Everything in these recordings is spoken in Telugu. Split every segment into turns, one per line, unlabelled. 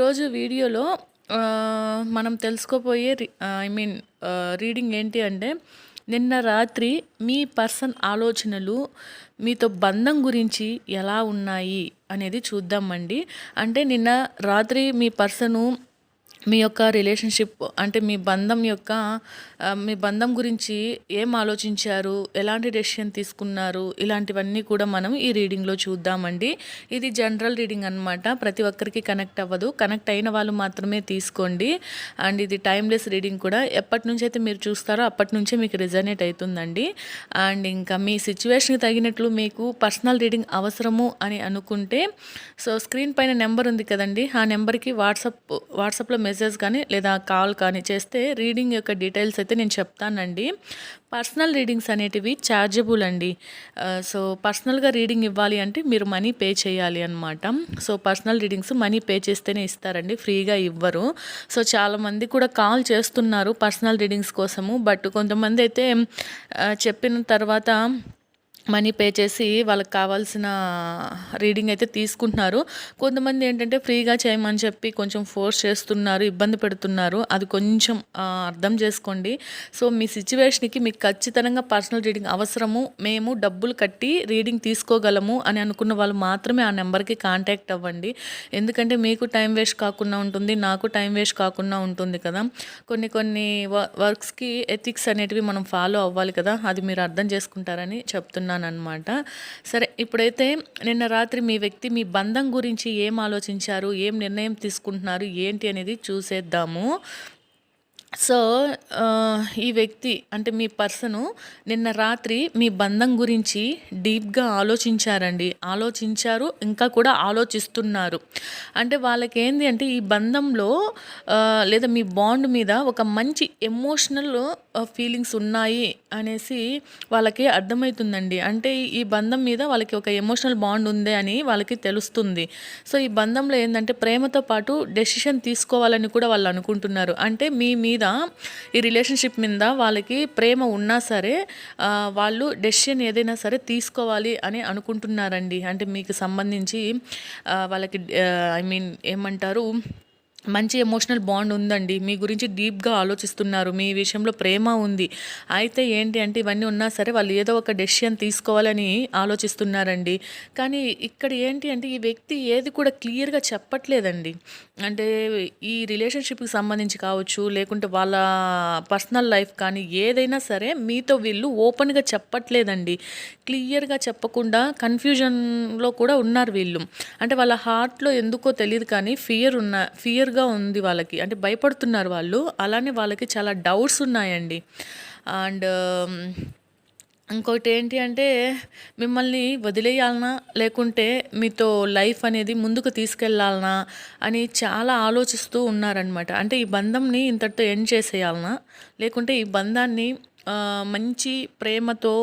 ఈరోజు వీడియోలో మనం తెలుసుకోబోయే ఐ మీన్ రీడింగ్ ఏంటి అంటే నిన్న రాత్రి మీ పర్సన్ ఆలోచనలు మీతో బంధం గురించి ఎలా ఉన్నాయి అనేది చూద్దామండి. అంటే నిన్న రాత్రి మీ పర్సను మీ యొక్క రిలేషన్షిప్ అంటే మీ బంధం యొక్క మీ బంధం గురించి ఏం ఆలోచించారు? ఎలాంటి డెసిషన్ తీసుకున్నారు? ఇలాంటివన్నీ కూడా మనం ఈ రీడింగ్లో చూద్దామండి. ఇది జనరల్ రీడింగ్ అనమాట ప్రతి ఒక్కరికి కనెక్ట్ అవ్వదు. కనెక్ట్ అయిన వాళ్ళు మాత్రమే తీసుకోండి. అండ్ ఇది టైమ్లెస్ రీడింగ్ కూడా. ఎప్పటి నుంచి అయితే మీరు చూస్తారో అప్పటి నుంచే మీకు రిజనేట్ అవుతుందండి. అండ్ ఇంకా మీ సిచ్యువేషన్కి తగినట్లు మీకు పర్సనల్ రీడింగ్ అవసరము అని అనుకుంటే సో స్క్రీన్ పైన నెంబర్ ఉంది కదండి. ఆ నెంబర్కి వాట్సాప్ వాట్సాప్లో మెసేజ్ కానీ లేదా కాల్ కానీ చేస్తే రీడింగ్ యొక్క డీటెయిల్స్ అయితే నేను చెప్తానండి. పర్సనల్ రీడింగ్స్ అనేటివి ఛార్జబుల్ అండి. సో పర్సనల్గా రీడింగ్ ఇవ్వాలి అంటే మీరు మనీ పే చేయాలి అనమాట so personal readings money pay చేస్తేనే ఇస్తారండి ఫ్రీగా ఇవ్వరు. సో చాలామంది కూడా కాల్ చేస్తున్నారు పర్సనల్ రీడింగ్స్ కోసము బట్ కొంతమంది అయితే చెప్పిన తర్వాత మనీ పే చేసి వాళ్ళకి కావాల్సిన రీడింగ్ అయితే తీసుకుంటున్నారు. కొంతమంది ఏంటంటే ఫ్రీగా చేయమని చెప్పి కొంచెం ఫోర్స్ చేస్తున్నారు ఇబ్బంది పెడుతున్నారు. అది కొంచెం అర్థం చేసుకోండి. సో మీ సిచ్యువేషన్కి మీకు ఖచ్చితంగా పర్సనల్ రీడింగ్ అవసరము. మేము డబ్బులు కట్టి రీడింగ్ తీసుకోగలము అని అనుకున్న వాళ్ళు మాత్రమే ఆ నెంబర్కి కాంటాక్ట్ అవ్వండి. ఎందుకంటే మీకు టైం వేస్ట్ కాకుండా ఉంటుంది నాకు టైం వేస్ట్ కాకుండా ఉంటుంది కదా. కొన్ని కొన్ని వర్క్స్కి ఎథిక్స్ అనేటివి మనం ఫాలో అవ్వాలి కదా. అది మీరు అర్థం చేసుకుంటారని చెప్తున్నాను. అనమాట సరే ఇప్పుడైతే నిన్న రాత్రి మీ వ్యక్తి మీ బంధం గురించి ఏం ఆలోచించారు? ఏం నిర్ణయం తీసుకుంటున్నారు? ఏంటి అనేది చూసేద్దాము. సో ఈ వ్యక్తి అంటే మీ పర్సను నిన్న రాత్రి మీ బంధం గురించి డీప్గా ఆలోచించారండి. ఆలోచించారు ఇంకా కూడా ఆలోచిస్తున్నారు. అంటే వాళ్ళకి ఏంది అంటే ఈ బంధంలో లేదా మీ బాండ్ మీద ఒక మంచి ఎమోషనల్ ఫీలింగ్స్ ఉన్నాయి అనేసి వాళ్ళకి అర్థమవుతుందండి. అంటే ఈ బంధం మీద వాళ్ళకి ఒక ఎమోషనల్ బాండ్ ఉంది అని వాళ్ళకి తెలుస్తుంది. సో ఈ బంధంలో ఏంటంటే ప్రేమతో పాటు డెసిషన్ తీసుకోవాలని కూడా వాళ్ళు అనుకుంటున్నారు. అంటే మీ మీద ఈ రిలేషన్షిప్ మీద వాళ్ళకి ప్రేమ ఉన్నా సరే వాళ్ళు డెసిషన్ ఏదైనా సరే తీసుకోవాలి అని అనుకుంటున్నారండి. అంటే మీకు సంబంధించి వాళ్ళకి ఐ మీన్ ఏమంటారు? మంచి ఎమోషనల్ బాండ్ ఉందండి. మీ గురించి డీప్గా ఆలోచిస్తున్నారు. మీ విషయంలో ప్రేమ ఉంది. అయితే ఏంటి అంటే ఇవన్నీ ఉన్నా సరే వాళ్ళు ఏదో ఒక డెసిషన్ తీసుకోవాలని ఆలోచిస్తున్నారండి. కానీ ఇక్కడ ఏంటి అంటే ఈ వ్యక్తి ఏది కూడా క్లియర్గా చెప్పట్లేదండి. అంటే ఈ రిలేషన్షిప్కి సంబంధించి కావచ్చు లేకుంటే వాళ్ళ పర్సనల్ లైఫ్ కానీ ఏదైనా సరే మీతో వీళ్ళు ఓపెన్గా చెప్పట్లేదండి. క్లియర్గా చెప్పకుండా కన్ఫ్యూజన్లో కూడా ఉన్నారు వీళ్ళు. అంటే వాళ్ళ హార్ట్లో ఎందుకో తెలియదు కానీ ఫియర్ ఉన్న ఫియర్ ఫియర్గా ఉంది వాళ్ళకి. అంటే భయపడుతున్నారు వాళ్ళు. అలానే వాళ్ళకి చాలా డౌట్స్ ఉన్నాయండి. అండ్ ఇంకోటి ఏంటి అంటే మిమ్మల్ని వదిలేయాలనా? లేకుంటే మీతో లైఫ్ అనేది ముందుకు తీసుకెళ్ళాలనా? అని చాలా ఆలోచిస్తూ ఉన్నారనమాట అంటే ఈ బంధంని ఇంతటితో ఎండ్ చేసేయాలనా? లేకుంటే ఈ బంధాన్ని మంచి ప్రేమతో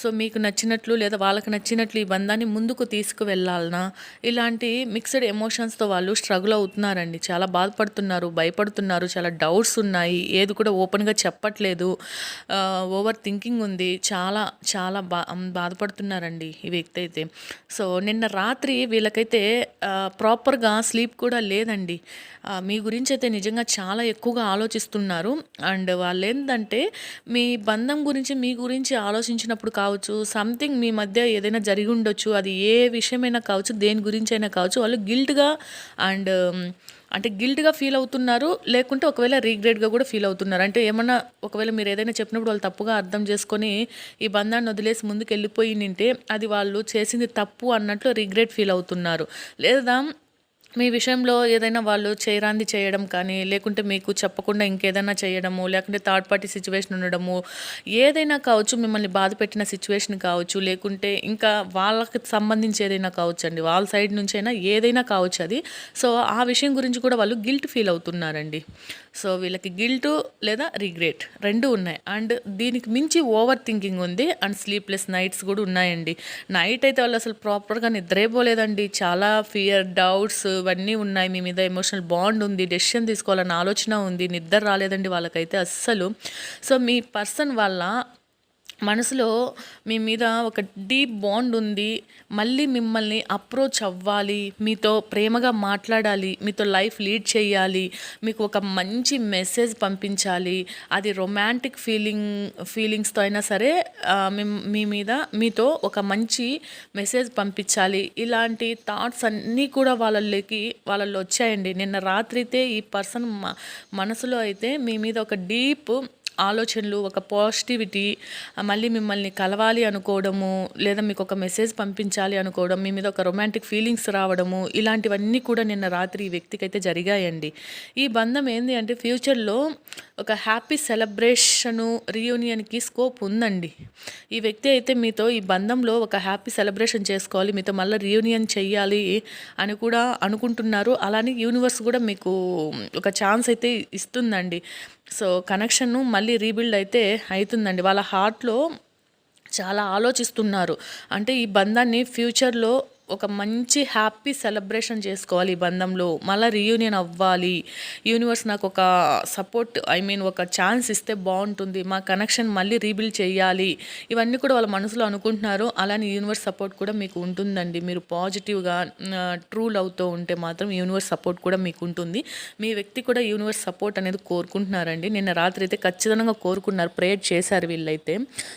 సో మీకు నచ్చినట్లు లేదా వాళ్ళకి నచ్చినట్లు ఈ బంధాన్ని ముందుకు తీసుకువెళ్ళాలనా? ఇలాంటి మిక్స్డ్ ఎమోషన్స్తో వాళ్ళు స్ట్రగుల్ అవుతున్నారండి. చాలా బాధపడుతున్నారు భయపడుతున్నారు చాలా డౌట్స్ ఉన్నాయి. ఏది కూడా ఓపెన్గా చెప్పట్లేదు. ఓవర్ థింకింగ్ ఉంది. చాలా చాలా బా బాధపడుతున్నారండి ఈ వ్యక్తి అయితే. సో నిన్న రాత్రి వీళ్ళకైతే ప్రాపర్గా స్లీప్ కూడా లేదండి. మీ గురించి అయితే నిజంగా చాలా ఎక్కువగా ఆలోచిస్తున్నారు. అండ్ వాళ్ళు ఏంటంటే మీ బంధం గురించి మీ గురించి ఆలోచించినప్పుడు కావచ్చు సంథింగ్ మీ మధ్య ఏదైనా జరిగి ఉండొచ్చు అది ఏ విషయమైనా కావచ్చు దేని గురించి అయినా కావచ్చు వాళ్ళు గిల్ట్గా అండ్ um, అంటే గిల్ట్గా ఫీల్ అవుతున్నారు లేకుంటే ఒకవేళ రీగ్రెట్గా కూడా ఫీల్ అవుతున్నారు. అంటే ఏమన్నా ఒకవేళ మీరు ఏదైనా చెప్పినప్పుడు వాళ్ళు తప్పుగా అర్థం చేసుకొని ఈ బంధాన్ని వదిలేసి ముందుకు వెళ్ళిపోయి నింటే అది వాళ్ళు చేసింది తప్పు అన్నట్లు రిగ్రెట్ ఫీల్ అవుతున్నారు. లేదా మీ విషయంలో ఏదైనా వాళ్ళు చేరాంది చేయడం కానీ లేకుంటే మీకు చెప్పకుండా ఇంకేదైనా చేయడము లేకుంటే థర్డ్ పార్టీ సిచ్యువేషన్ ఉండడము ఏదైనా కావచ్చు మిమ్మల్ని బాధ పెట్టిన సిచ్యువేషన్ కావచ్చు లేకుంటే ఇంకా వాళ్ళకి సంబంధించి ఏదైనా కావచ్చు అండి వాళ్ళ సైడ్ నుంచి అయినా ఏదైనా కావచ్చు అది. సో ఆ విషయం గురించి కూడా వాళ్ళు గిల్ట్ ఫీల్ అవుతున్నారండి. సో వీళ్ళకి గిల్ట్ లేదా రిగ్రెట్ రెండు ఉన్నాయి. అండ్ దీనికి మించి ఓవర్ థింకింగ్ ఉంది. అండ్ స్లీప్లెస్ నైట్స్ కూడా ఉన్నాయండి. నైట్ అయితే వాళ్ళు అసలు ప్రాపర్గా నిద్రేపోలేదండి. చాలా ఫియర్ డౌట్స్ ఇవన్నీ ఉన్నాయి. మీ మీద ఎమోషనల్ బాండ్ ఉంది. డెసిషన్ తీసుకోవాలన్న ఆలోచన ఉంది. నిద్ర రాలేదండి వాళ్ళకైతే అస్సలు. సో మీ పర్సన్ వాళ్ళ మనసులో మీ మీద ఒక డీప్ బాండ్ ఉంది. మళ్ళీ మిమ్మల్ని అప్రోచ్ అవ్వాలి. మీతో ప్రేమగా మాట్లాడాలి. మీతో లైఫ్ లీడ్ చేయాలి. మీకు ఒక మంచి మెసేజ్ పంపించాలి. అది రొమాంటిక్ ఫీలింగ్ ఫీలింగ్స్తో అయినా సరే మీ మీద మీతో ఒక మంచి మెసేజ్ పంపించాలి. ఇలాంటి థాట్స్ అన్నీ కూడా వాళ్ళకి వాళ్ళల్లో వచ్చాయండి. నిన్న రాత్రి అయితే ఈ పర్సన్ మనసులో అయితే మీ మీద ఒక డీప్ ఆలోచనలు ఒక పాజిటివిటీ మళ్ళీ మిమ్మల్ని కలవాలి అనుకోవడము లేదా మీకు ఒక మెసేజ్ పంపించాలి అనుకోవడం మీ మీద ఒక రొమాంటిక్ ఫీలింగ్స్ రావడము ఇలాంటివన్నీ కూడా నిన్న రాత్రి ఈ వ్యక్తికి అయితే జరిగాయండి. ఈ బంధం ఏంది అంటే ఫ్యూచర్లో ఒక హ్యాపీ సెలబ్రేషను రీయూనియన్కి స్కోప్ ఉందండి. ఈ వ్యక్తి అయితే మీతో ఈ బంధంలో ఒక హ్యాపీ సెలబ్రేషన్ చేసుకోవాలి మీతో మళ్ళీ రీయూనియన్ చెయ్యాలి అని కూడా అనుకుంటున్నారు. అలానే యూనివర్స్ కూడా మీకు ఒక ఛాన్స్ అయితే ఇస్తుందండి. సో కనెక్షన్ మళ్ళీ రీబిల్డ్ అయితే అవుతుందండి వాళ్ళ హార్ట్లో చాలా ఆలోచిస్తున్నారు. అంటే ఈ బంధాన్ని ఫ్యూచర్లో ఒక మంచి హ్యాపీ సెలబ్రేషన్ చేసుకోవాలి ఈ బంధంలో. మళ్ళీ రీయూనియన్ అవ్వాలి. యూనివర్స్ నాకు ఒక సపోర్ట్ ఐ మీన్ ఒక ఛాన్స్ ఇస్తే బాగుంటుంది. మా కనెక్షన్ మళ్ళీ రీబిల్డ్ చేయాలి. ఇవన్నీ కూడా వాళ్ళ మనసులో అనుకుంటున్నారు. అలానే యూనివర్స్ సపోర్ట్ కూడా మీకు ఉంటుందండి. మీరు పాజిటివ్గా ట్రూ లవ్తో ఉంటే మాత్రం యూనివర్స్ సపోర్ట్ కూడా మీకు ఉంటుంది. మీ వ్యక్తి కూడా యూనివర్స్ సపోర్ట్ అనేది కోరుకుంటున్నారండి. నిన్న రాత్రి అయితే ఖచ్చితంగా కోరుకున్నారు. ప్రేయర్ చేశారు వీళ్ళైతే.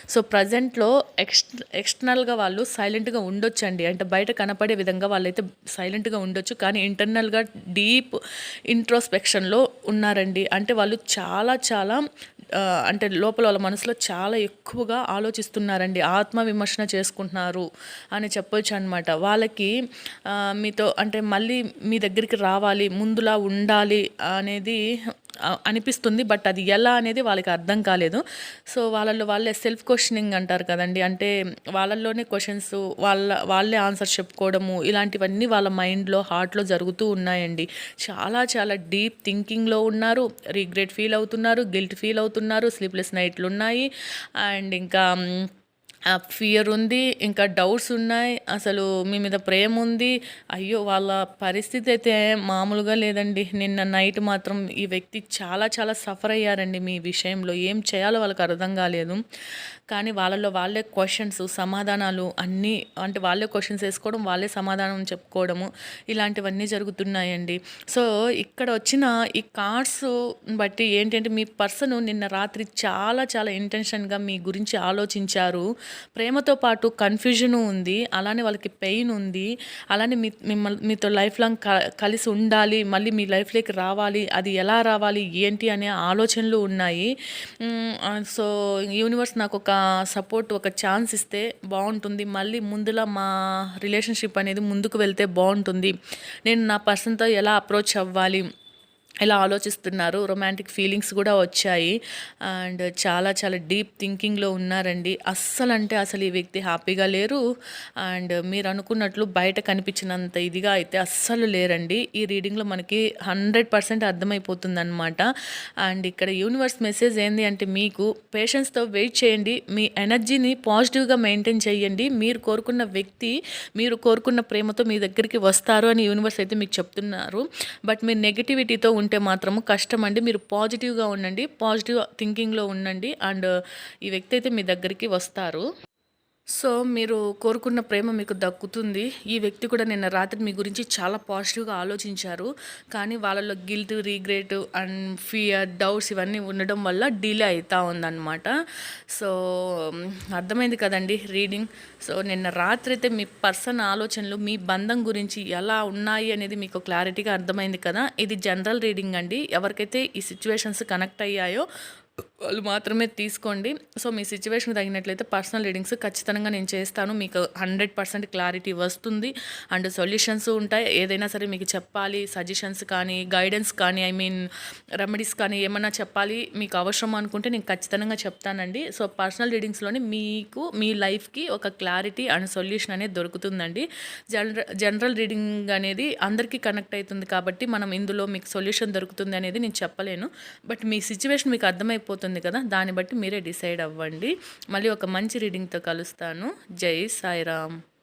సో ప్రజెంట్లో ఎక్స్ ఎక్స్టర్నల్గా వాళ్ళు సైలెంట్గా ఉండొచ్చండి. అంటే బయట కనపడే విధంగా వాళ్ళైతే సైలెంట్గా ఉండొచ్చు. కానీ ఇంటర్నల్గా డీప్ ఇంట్రోస్పెక్షన్లో ఉన్నారండి. అంటే వాళ్ళు చాలా చాలా అంటే లోపల వాళ్ళ మనసులో చాలా ఎక్కువగా ఆలోచిస్తున్నారండి. ఆత్మ విమర్శన చేసుకుంటున్నారు అని చెప్పొచ్చు అనమాట వాళ్ళకి మీతో అంటే మళ్ళీ మీ దగ్గరికి రావాలి ముందులా ఉండాలి అనేది అనిపిస్తుంది బట్ అది ఎలా అనేది వాళ్ళకి అర్థం కాలేదు. సో వాళ్ళల్లో వాళ్ళే సెల్ఫ్ క్వశ్చనింగ్ అంటారు కదండి. అంటే వాళ్ళల్లోనే క్వశ్చన్స్ వాళ్ళ వాళ్ళే ఆన్సర్ చెప్పుకోవడము ఇలాంటివన్నీ వాళ్ళ మైండ్లో హార్ట్లో జరుగుతూ ఉన్నాయండి. చాలా చాలా డీప్ థింకింగ్లో ఉన్నారు రిగ్రెట్ ఫీల్ అవుతున్నారు గిల్ట్ ఫీల్ అవుతున్నారు స్లీప్లెస్ నైట్లు ఉన్నాయి. అండ్ ఇంకా ఫియర్ ఉంది ఇంకా డౌట్స్ ఉన్నాయి. అసలు మీ మీద ప్రేమ ఉంది. అయ్యో వాళ్ళ పరిస్థితి అయితే మామూలుగా లేదండి. నిన్న నైట్ మాత్రం ఈ వ్యక్తి చాలా చాలా సఫర్ అయ్యారండి మీ విషయంలో. ఏం చేయాలో వాళ్ళకి అర్థం కాలేదు. కానీ వాళ్ళలో వాళ్ళే క్వశ్చన్స్ సమాధానాలు అన్నీ అంటే వాళ్ళే క్వశ్చన్స్ వేసుకోవడం వాళ్ళే సమాధానం చెప్పుకోవడము ఇలాంటివన్నీ జరుగుతున్నాయండి. సో ఇక్కడ వచ్చిన ఈ కార్డ్స్ బట్టి ఏంటంటే మీ పర్సన్ నిన్న రాత్రి చాలా చాలా ఇంటెన్షన్గా మీ గురించి ఆలోచించారు. ప్రేమతో పాటు కన్ఫ్యూజన్ ఉంది అలానే వాళ్ళకి పెయిన్ ఉంది అలానే మీ మిమ్మల్ని మీతో లైఫ్ లాంగ్ క- కలిసి ఉండాలి మళ్ళీ మీ లైఫ్లోకి రావాలి అది ఎలా రావాలి ఏంటి అనే ఆలోచనలు ఉన్నాయి. సో యూనివర్స్ నాకు ఒక సపోర్ట్ ఒక ఛాన్స్ ఇస్తే బాగుంటుంది. మళ్ళీ ముందులా మా రిలేషన్షిప్ అనేది ముందుకు వెళ్తే బాగుంటుంది. నేను నా పర్సన్తో ఎలా అప్రోచ్ అవ్వాలి? ఇలా ఆలోచిస్తున్నారు? రొమాంటిక్ ఫీలింగ్స్ కూడా వచ్చాయి. అండ్ చాలా చాలా డీప్ థింకింగ్లో ఉన్నారండి. అస్సలు అంటే అసలు ఈ వ్యక్తి హ్యాపీగా లేరు. అండ్ మీరు అనుకున్నట్లు బయట కనిపించినంత ఇదిగా అయితే అస్సలు లేరండి. ఈ రీడింగ్లో మనకి హండ్రెడ్ పర్సెంట్ అర్థమైపోతుంది అనమాట అండ్ ఇక్కడ యూనివర్స్ మెసేజ్ ఏంది అంటే మీకు పేషెన్స్తో వెయిట్ చేయండి. మీ ఎనర్జీని పాజిటివ్గా మెయింటైన్ చేయండి. మీరు కోరుకున్న వ్యక్తి మీరు కోరుకున్న ప్రేమతో మీ దగ్గరికి వస్తారు అని యూనివర్స్ అయితే మీకు చెప్తున్నారు. బట్ మీరు నెగిటివిటీతో ఉంటే మాత్రము కష్టం అండి మీరు పాజిటివ్గా ఉండండి. పాజిటివ్ థింకింగ్లో ఉండండి. అండ్ ఈ వ్యక్తి అయితే మీ దగ్గరికి వస్తారు. సో మీరు కోరుకున్న ప్రేమ మీకు దక్కుతుంది. ఈ వ్యక్తి కూడా నిన్న రాత్రి మీ గురించి చాలా పాజిటివ్గా ఆలోచించారు. కానీ వాళ్ళలో guilt regret and fear doubts ఇవన్నీ ఉండడం వల్ల డిలే అవుతా ఉందన్నమాట. సో అర్థమైంది కదండి రీడింగ్. సో నిన్న రాత్రి అయితే మీ పర్సన్ ఆలోచనలు మీ బంధం గురించి ఎలా ఉన్నాయి అనేది మీకు క్లారిటీగా అర్థమైంది కదా. ఇది జనరల్ రీడింగ్ అండి. ఎవరికైతే ఈ సిచ్యువేషన్స్ కనెక్ట్ అయ్యాయో వాళ్ళు మాత్రమే తీసుకోండి. సో మీ సిచ్యువేషన్ తగినట్లయితే పర్సనల్ రీడింగ్స్ ఖచ్చితంగా నేను చేస్తాను. మీకు హండ్రెడ్ పర్సెంట్ క్లారిటీ వస్తుంది. అండ్ సొల్యూషన్స్ ఉంటాయి. ఏదైనా సరే మీకు చెప్పాలి. సజెషన్స్ కానీ గైడెన్స్ కానీ ఐ మీన్ రెమెడీస్ కానీ ఏమన్నా చెప్పాలి మీకు అవసరం అనుకుంటే నేను ఖచ్చితంగా చెప్తానండి. సో పర్సనల్ రీడింగ్స్లోనే మీకు మీ లైఫ్కి ఒక క్లారిటీ అండ్ సొల్యూషన్ అనేది దొరుకుతుందండి. జనరల్ జనరల్ రీడింగ్ అనేది అందరికీ కనెక్ట్ అవుతుంది కాబట్టి మనం ఇందులో మీకు సొల్యూషన్ దొరుకుతుంది అనేది నేను చెప్పలేను. బట్ మీ సిచ్యువేషన్ మీకు అర్థమైపోతుంది కదా దాన్ని బట్టి మీరే డిసైడ్ అవ్వండి. మళ్ళీ ఒక మంచి రీడింగ్తో కలుస్తాను. జై సాయిరామ్.